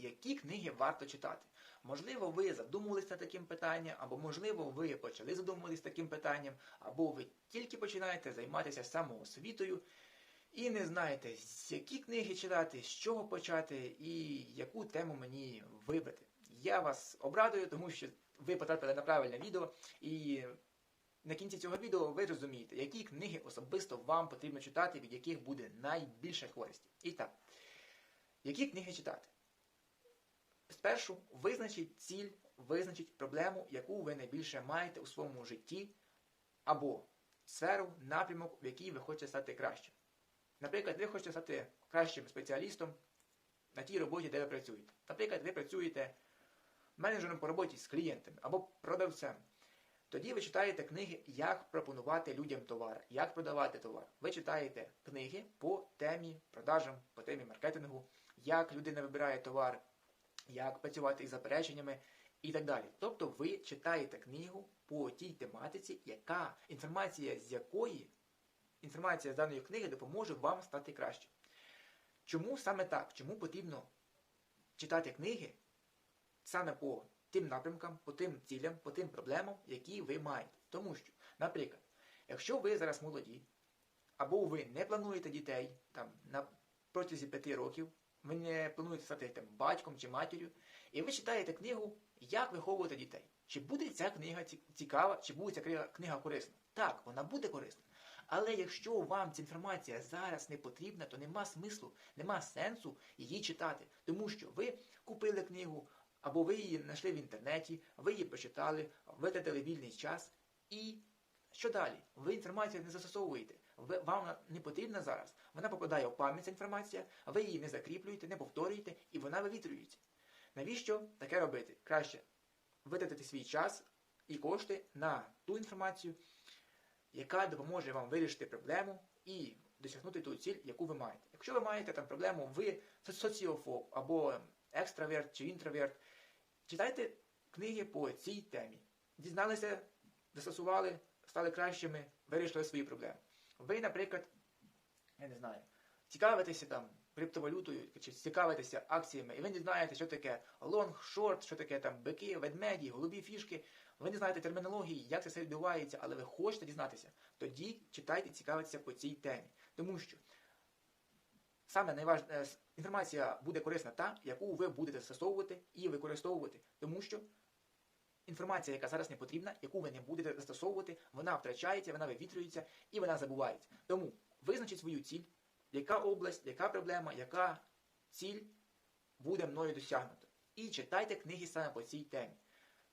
які книги варто читати. Можливо, ви задумувалися таким питанням, або можливо, ви почали задумуватися таким питанням, або ви тільки починаєте займатися самоосвітою і не знаєте, з які книги читати, з чого почати і яку тему мені вибрати. Я вас обрадую, тому що ви потрапили на правильне відео, і на кінці цього відео ви розумієте, які книги особисто вам потрібно читати, від яких буде найбільше користі. І так, які книги читати? Спершу визначіть ціль, визначіть проблему, яку ви найбільше маєте у своєму житті, або сферу, напрямок, в якій ви хочете стати кращим. Наприклад, ви хочете стати кращим спеціалістом на тій роботі, де ви працюєте. Наприклад, ви працюєте менеджером по роботі з клієнтами або продавцем. Тоді ви читаєте книги, як пропонувати людям товар, як продавати товар. Ви читаєте книги по темі продажам, по темі маркетингу, як людина вибирає товар, як працювати із запереченнями і так далі. Тобто ви читаєте книгу по тій тематиці, яка інформація з якої інформація з даної книги допоможе вам стати кращим. Чому саме так? Чому потрібно читати книги саме по тим напрямкам, по тим цілям, по тим проблемам, які ви маєте? Тому що, наприклад, якщо ви зараз молоді, або ви не плануєте дітей там, на протязі п'яти років, ви не плануєте стати там, батьком чи матір'ю, і ви читаєте книгу Як виховувати дітей. Чи буде ця книга ці- цікава, чи буде ця книга корисна? Так, вона буде корисна. Але якщо вам ця інформація зараз не потрібна, то нема смислу, нема сенсу її читати. Тому що ви купили книгу, або ви її знайшли в інтернеті, ви її прочитали, витратили вільний час. І що далі? Ви інформацію не застосовуєте. Ви, вам вона не потрібна зараз. Вона попадає в пам'ять ця інформація, ви її не закріплюєте, не повторюєте, і вона вивітрюється. Навіщо таке робити? Краще витратити свій час і кошти на ту інформацію, яка допоможе вам вирішити проблему і досягнути ту ціль, яку ви маєте. Якщо ви маєте там проблему, ви соціофоб або екстраверт чи інтроверт, читайте книги по цій темі. Дізналися, застосували, стали кращими, вирішили свої проблеми. Ви, наприклад, я не знаю, цікавитеся там криптовалютою чи цікавитеся акціями, і ви не знаєте, що таке лонг, шорт, що таке там бики, ведмеді, голубі фішки. Ви не знаєте термінології, як це все відбувається, але ви хочете дізнатися. Тоді читайте, цікавитеся по цій темі. Тому що саме найваж... е, інформація буде корисна та, яку ви будете застосовувати і використовувати. Тому що інформація, яка зараз не потрібна, яку ви не будете застосовувати, вона втрачається, вона вивітрюється і вона забувається. Тому визначіть свою ціль, яка область, яка проблема, яка ціль буде мною досягнута. І читайте книги саме по цій темі.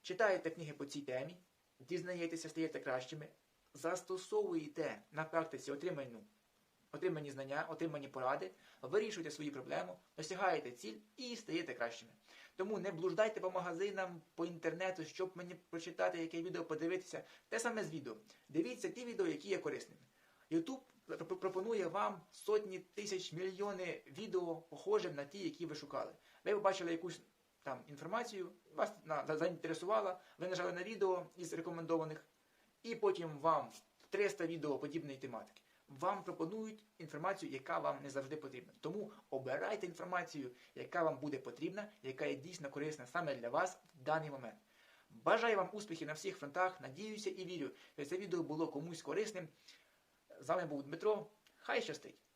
Читаєте книги по цій темі, дізнаєтеся, стаєте кращими, застосовуєте на практиці отриману, отримані знання, отримані поради, вирішуєте свої проблеми, досягаєте ціль і стаєте кращими. Тому не блуждайте по магазинам, по інтернету, щоб мені прочитати, яке відео подивитися. Те саме з відео. Дивіться ті відео, які є корисними. YouTube пропонує вам сотні тисяч мільйони відео, похожим на ті, які ви шукали. Ви побачили якусь там інформацію, вас заінтересувала, ви нажали на відео із рекомендованих, і потім вам 300 відео подібної тематики. Вам пропонують інформацію, яка вам не завжди потрібна. Тому обирайте інформацію, яка вам буде потрібна, яка є дійсно корисна саме для вас в даний момент. Бажаю вам успіхів на всіх фронтах. Надіюся і вірю, що це відео було комусь корисним. З вами був Дмитро. Хай щастить!